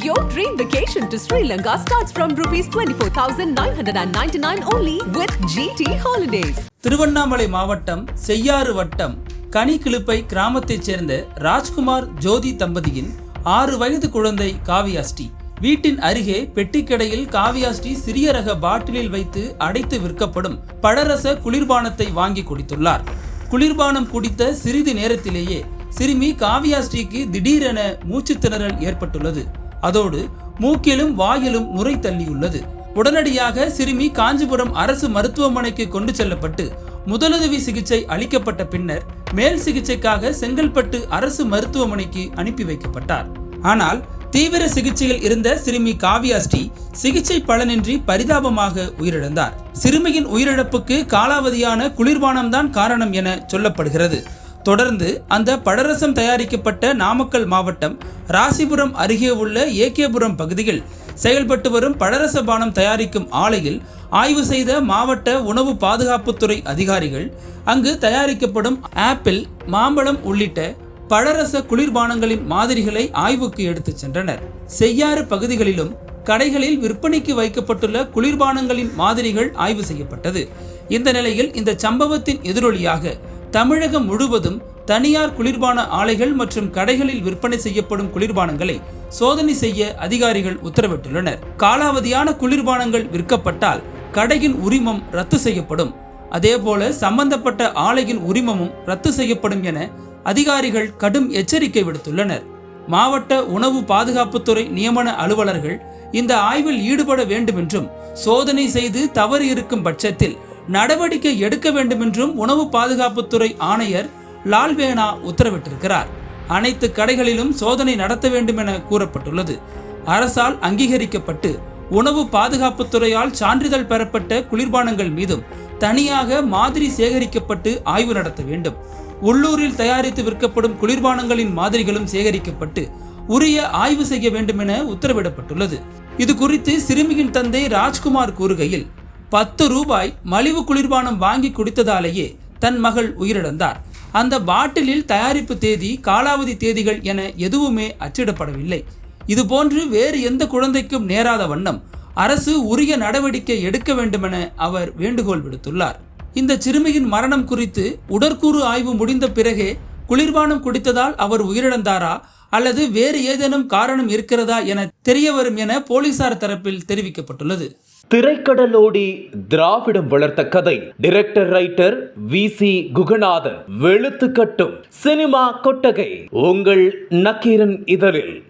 Your dream vacation to Sri Lanka starts from rupees 24,999 only with GT Holidays. Tiruvannamalai மாவட்டம் செய்யாறு வட்டம் கனிக்கிழுப்பை கிராமத்தைச் சேர்ந்த ராஜ்குமார் ஜோதி தம்பதியின் ஆறு வயது குழந்தை காவியாஸ்டி வீட்டின் அருகே பெட்டிக்கடையில் காவியாஸ்டி சிறிய ரக பாட்டிலில் வைத்து அடைத்து விற்கப்படும் பழரச குளிர்பானத்தை வாங்கி குடித்துள்ளார் குளிர்பானம் குடித்த சிறிது நேரத்திலேயே சிறுமி காவியாஸ்ரீக்கு திடீரென மூச்சு திணறல் ஏற்பட்டுள்ளது. அதோடு மூக்கிலும் வாயிலும் நுரை தள்ளியுள்ளது. உடனடியாக சிறுமி காஞ்சிபுரம் அரசு மருத்துவமனைக்கு கொண்டு செல்லப்பட்டு முதலுதவி சிகிச்சை அளிக்கப்பட்ட பின்னர் மேல் சிகிச்சைக்காக செங்கல்பட்டு அரசு மருத்துவமனைக்கு அனுப்பி வைக்கப்பட்டார். ஆனால் தீவிர சிகிச்சையில் இருந்த சிறுமி காவியாஸ்ரீ சிகிச்சை பலனின்றி பரிதாபமாக உயிரிழந்தார். சிறுமியின் உயிரிழப்புக்கு காலாவதியான குளிர்பானம்தான் காரணம் என சொல்லப்படுகிறது. தொடர்ந்து அந்த பழரசம் தயாரிக்கப்பட்ட நாமக்கல் மாவட்டம் ராசிபுரம் அருகே உள்ள ஏகேபுரம் பகுதியில் செயல்பட்டு வரும் பழரச பானம் தயாரிக்கும் ஆலையில் ஆய்வு செய்த மாவட்ட உணவு பாதுகாப்புத்துறை அதிகாரிகள் அங்கு தயாரிக்கப்படும் ஆப்பிள் மாம்பழம் உள்ளிட்ட பழரச குளிர்பானங்களின் மாதிரிகளை ஆய்வுக்கு எடுத்துச் சென்றனர். செய்யாறு பகுதிகளிலும் கடைகளில் விற்பனைக்கு வைக்கப்பட்டுள்ள குளிர்பானங்களின் மாதிரிகள் ஆய்வு செய்யப்பட்டது. இந்த நிலையில் இந்த சம்பவத்தின் எதிரொலியாக தமிழகம் முழுவதும் தனியார் குளிர்பான ஆலைகள் மற்றும் கடைகளில் விற்பனை செய்யப்படும் குளிர்பானங்களை சோதனை செய்ய அதிகாரிகள் உத்தரவிட்டுள்ளனர். காலாவதியான குளிர்பானங்கள் விற்கப்பட்டால் கடையின் உரிமம் ரத்து செய்யப்படும். அதேபோல சம்பந்தப்பட்ட ஆலையின் உரிமமும் ரத்து செய்யப்படும் என அதிகாரிகள் கடும் எச்சரிக்கை விடுத்துள்ளனர். மாவட்ட உணவு பாதுகாப்புத்துறை நியமன அலுவலர்கள் இந்த ஆய்வில் ஈடுபட வேண்டும் என்றும் சோதனை செய்து தவறு இருக்கும் பட்சத்தில் நடவடிக்கை எடுக்க வேண்டும் என்றும் உணவு பாதுகாப்புத்துறை ஆணையர் லால்வேனா உத்தரவிட்டிருக்கிறார். அனைத்து கடைகளிலும் சோதனை நடத்த வேண்டும் என கூறப்பட்டுள்ளது. அரசால் அங்கீகரிக்கப்பட்டு உணவு பாதுகாப்புத்துறையால் சான்றிதழ் பெறப்பட்ட குளிர்பானங்கள் மீதும் தனியாக மாதிரி சேகரிக்கப்பட்டு ஆய்வு நடத்த வேண்டும். உள்ளூரில் தயாரித்து விற்கப்படும் குளிர்பானங்களின் மாதிரிகளும் சேகரிக்கப்பட்டு உரிய ஆய்வு செய்ய வேண்டும் என உத்தரவிடப்பட்டுள்ளது. இது குறித்து சிறுமியின் தந்தை ராஜ்குமார் கூறுகையில் பத்து ரூபாய் மலிவு குளிர்பானம் வாங்கி குடித்ததாலேயே தன் மகள் உயிரிழந்தார். அந்த பாட்டிலில் தயாரிப்பு தேதி காலாவதி தேதிகள் என எதுவுமே அச்சிடப்படவில்லை. இதுபோன்று வேறு எந்த குழந்தைக்கும் நேராத வண்ணம் அரசு உரிய நடவடிக்கை எடுக்க வேண்டுமென அவர் வேண்டுகோள் விடுத்துள்ளார். இந்த சிறுமியின் மரணம் குறித்து உடற்கூறு ஆய்வு முடிந்த பிறகே குளிர்பானம் குடித்ததால் அவர் உயிரிழந்தாரா? அல்லது வேறு ஏதேனும் காரணம் இருக்கிறதா என தெரிய வரும் என போலீசார் தரப்பில் தெரிவிக்கப்பட்டுள்ளது. திரைக்கடலோடி திராவிடம் வளர்த்த கதை. Director writer V C Kuganathan. வெளுத்து கட்டும் சினிமா கொட்டகை. உங்கள் நக்கீரன் இதழில்.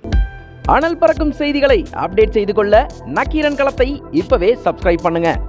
அனல் பறக்கும் செய்திகளை அப்டேட் செய்து கொள்ள நக்கீரன் களத்தை இப்பவே சப்ஸ்கிரைப் பண்ணுங்க.